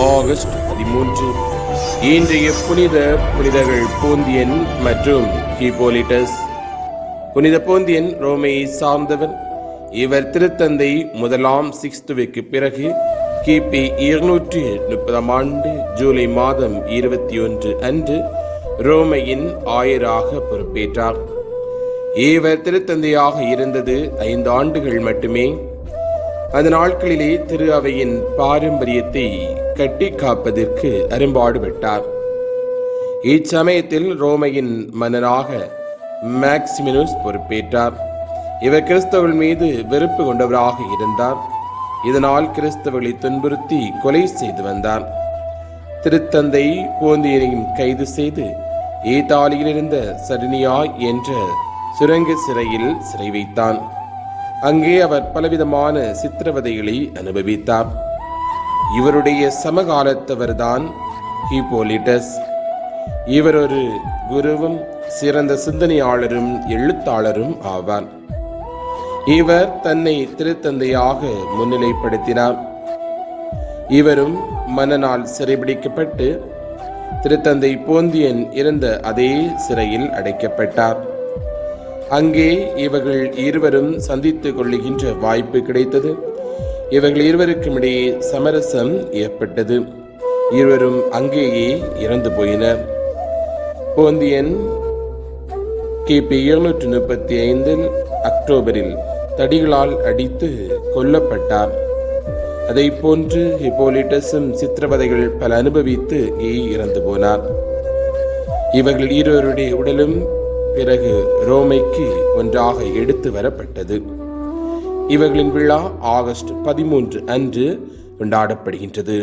August பதிமூன்று. இன்றைய புனித புனிதர்கள் போந்தியன் மற்றும் ஹிபோலிட்டஸ் புனித போந்தியன் ரோமையை சார்ந்தவர். இவர் திருத்தந்தை முதலாம் சிக்ஸ்துவைக்கு பிறகு கிபி இருநூற்றி முப்பதாம் ஆண்டு ஜூலை மாதம் இருபத்தி ஒன்று அன்று ரோமையின் ஆயராக பொறுப்பேற்றார். இவர் திருத்தந்தையாக இருந்தது ஐந்து ஆண்டுகள் மட்டுமே. அந்த நாட்களிலே திரு அவையின் பாரம்பரியத்தை கட்டி காப்பதற்கு அரும்பாடுபட்டார். இச்சமயத்தில் ரோமையின் மன்னராக மேக்சிமினுஸ் பொறுப்பேற்றார். இவர் கிறிஸ்தவர்கள் மீது வெறுப்பு கொண்டவராக இருந்தார். இதனால் கிறிஸ்தவர்களை துன்புறுத்தி கொலை செய்து வந்தார். திருத்தந்தை போந்தியனையும் கைது செய்து ஈத்தாலியில் இருந்த சரணியா என்ற சுரங்க சிறையில் சிறை வைத்தான். அங்கே அவர் பலவிதமான சித்திரவதைகளை அனுபவித்தார். இவருடைய சமகாலத்தவர்தான் ஹீபோலிட்டஸ் இவர் ஒரு குருவும் சிறந்த சிந்தனையாளரும் எழுத்தாளரும் ஆவார். இவர் தன்னை திருத்தந்தையாக முன்னிலைப்படுத்தினார். இவரும் மன்னனால் சிறைபிடிக்கப்பட்டு திருத்தந்தை போந்தியன் இருந்த அதே சிறையில் அடைக்கப்பட்டார். அங்கே இவர்கள் இருவரும் சந்தித்துக் கொள்ளுகின்ற வாய்ப்பு கிடைத்தது. இவர்கள் இருவருக்கும் இடையே சமரசம் ஏற்பட்டது. இருவரும் அங்கேயே இறந்து போயினர். போந்தியன் கிபி இருநூற்றி முப்பத்தி ஐந்தில் அக்டோபரில் தடிகளால் அடித்து கொல்லப்பட்டார். அதை போன்று ஹிப்போலிட்டஸும் சித்திரவதைகள் பல அனுபவித்து இறந்து போனார். இவர்கள் இருவருடைய உடலும் பிறகு ரோமைக்கு ஒன்றாக எடுத்து வரப்பட்டது. இவர்களின் விழா ஆகஸ்ட் பதிமூன்று அன்று கொண்டாடப்படுகின்றது.